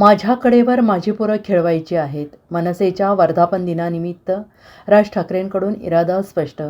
माझ्या कडेवर माझी पोरं खेळवायची आहेत. मनसेच्या वर्धापन दिनानिमित्त राज ठाकरेंकडून इरादा स्पष्ट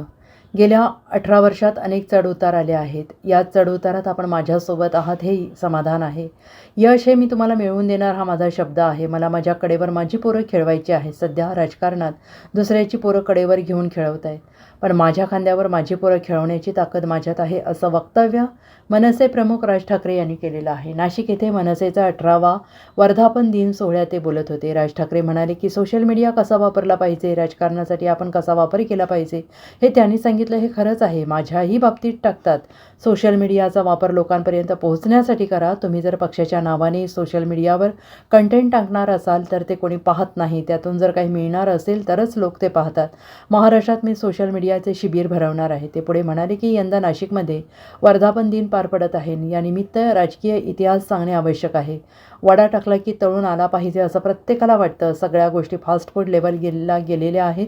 गेल्या अठरा वर्षात अनेक चढउतार आले आहेत. या चढउतारात आपण माझ्यासोबत आहात हे समाधान आहे. यश हे मी तुम्हाला मिळवून देणार हा माझा शब्द आहे. मला माझ्या कडेवर माझी पोरं खेळवायची आहे सध्या राजकारणात दुसऱ्याची पोरं कडेवर घेऊन खेळवत आहेत. पण माझ्या खांद्यावर माझी पोरं खेळवण्याची ताकद माझ्यात आहे असं वक्तव्य मनसे प्रमुख राज ठाकरे यांनी केलेलं आहे. नाशिक येथे मनसेचा अठरावा वर्धापन दिन सोहळ्यात ते बोलत होते. राज ठाकरे म्हणाले की सोशल मीडिया कसा वापरला पाहिजे? राजकारणासाठी आपण कसा वापर केला पाहिजे? हे त्यांनी सांगितलं. हे खरंच आहे. माझ्याही बाबतीत टाकतात. सोशल मीडियाचा वापर लोकांपर्यंत पोहोचण्यासाठी करा. तुम्ही जर पक्षाच्या नावाने सोशल मीडियावर कंटेंट टाकणार असाल तर ते कोणी पाहत नाही. त्यातून जर काही मिळणार असेल तरच लोक ते पाहतात. महाराष्ट्रात मी सोशल मीडियाचे शिबिर भरवणार आहे. ते पुढे म्हणाले की यंदा नाशिकमध्ये वर्धापन दिन पार पडत आहे. यानिमित्त राजकीय इतिहास सांगणे आवश्यक आहे. वडा टाकला की तळून आला पाहिजे असं प्रत्येकाला वाटतं. सगळ्या गोष्टी फास्ट फूड लेवल गेला गेलेल्या आहेत.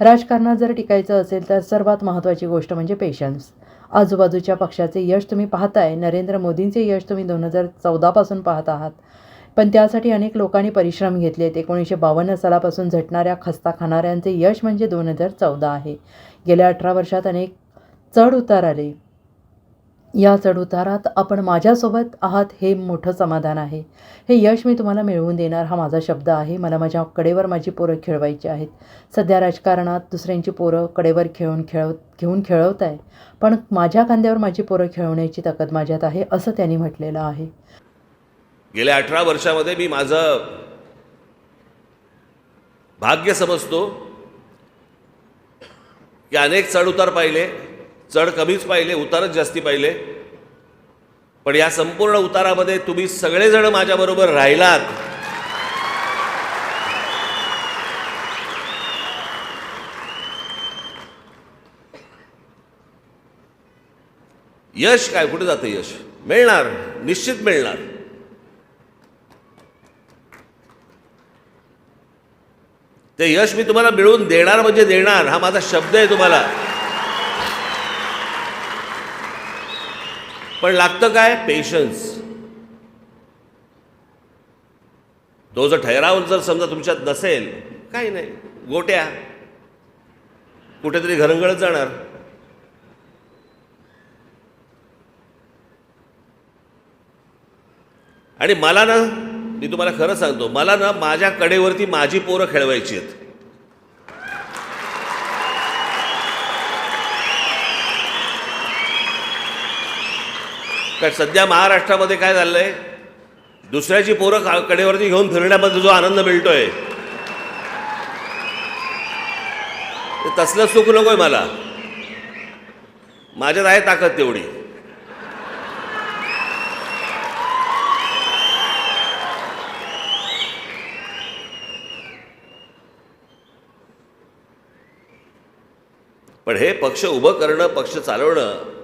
राजकारणात जर टिकायचं असेल तर सर्वात महत्त्वाची गोष्ट म्हणजे पेशन्स आजूबाजूच्या पक्षाचे यश तुम्ही पाहताय नरेंद्र मोदींचे यश तुम्ही दोन हजार चौदापासून पाहत आहात. पण त्यासाठी अनेक लोकांनी परिश्रम घेतले आहेत. एकोणीसशे बावन्न सालापासून झटणाऱ्या खस्ता खाणाऱ्यांचे यश म्हणजे दोन हजार चौदा आहे. गेल्या अठरा वर्षात अनेक चढ उतार आले. या चढउतारात आपण माझ्यासोबत आहात हे मोठं समाधान आहे. हे यश मी तुम्हाला मिळवून देणार हा माझा शब्द आहे. मला माझ्या कडेवर माझी पोरं खेळवायची आहेत. सध्या राजकारणात दुसऱ्यांची पोरं कडेवर खेळून खेळव घेऊन खेळवत आहे. पण माझ्या कांद्यावर माझी पोरं खेळवण्याची ताकद माझ्यात आहे असं त्यांनी म्हटलेलं आहे. गेल्या अठरा वर्षामध्ये मी माझं भाग्य समजतो. की अनेक चढउतार पाहिले. चढ कमीच पाहिले उतारच जास्ती पाहिले. पण या संपूर्ण उतारामध्ये तुम्ही सगळेजण माझ्याबरोबर राहिलात. यश काय? कुठे जातं यश? मिळणार निश्चित मिळणार. ते यश मी तुम्हाला मिळवून देणार म्हणजे देणार हा माझा शब्द आहे तुम्हाला. पण लागतं काय? पेशन्स तो जर ठराव जर समजा तुमच्यात नसेल काही नाही. गोट्या. कुठेतरी घरंगळत जाणार. आणि मला ना मी तुम्हाला खरं सांगतो मला ना माझ्या कडेवरती माझी पोरं खेळवायची आहेत. कारण सध्या महाराष्ट्रामध्ये काय झालंय? दुसऱ्याची पोरं का- कडेवरती घेऊन फिरण्यामध्ये जो आनंद मिळतोय. तसलं सुख नकोय मला. माझ्यात आहे ताकद तेवढी. पण हे पक्ष उभं करणं पक्ष चालवणं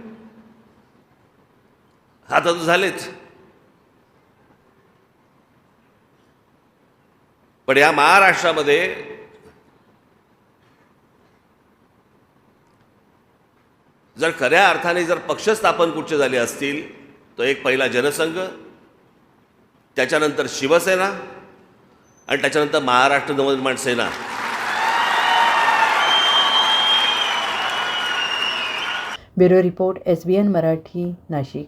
आता तर झालेच. पण या महाराष्ट्रामध्ये जर खऱ्या अर्थाने जर पक्ष स्थापन कुठचे झाले असतील तर एक पहिला जनसंघ त्याच्यानंतर शिवसेना आणि त्याच्यानंतर Maharashtra Navnirman Sena. Bureau report S B N Marathi Nashik.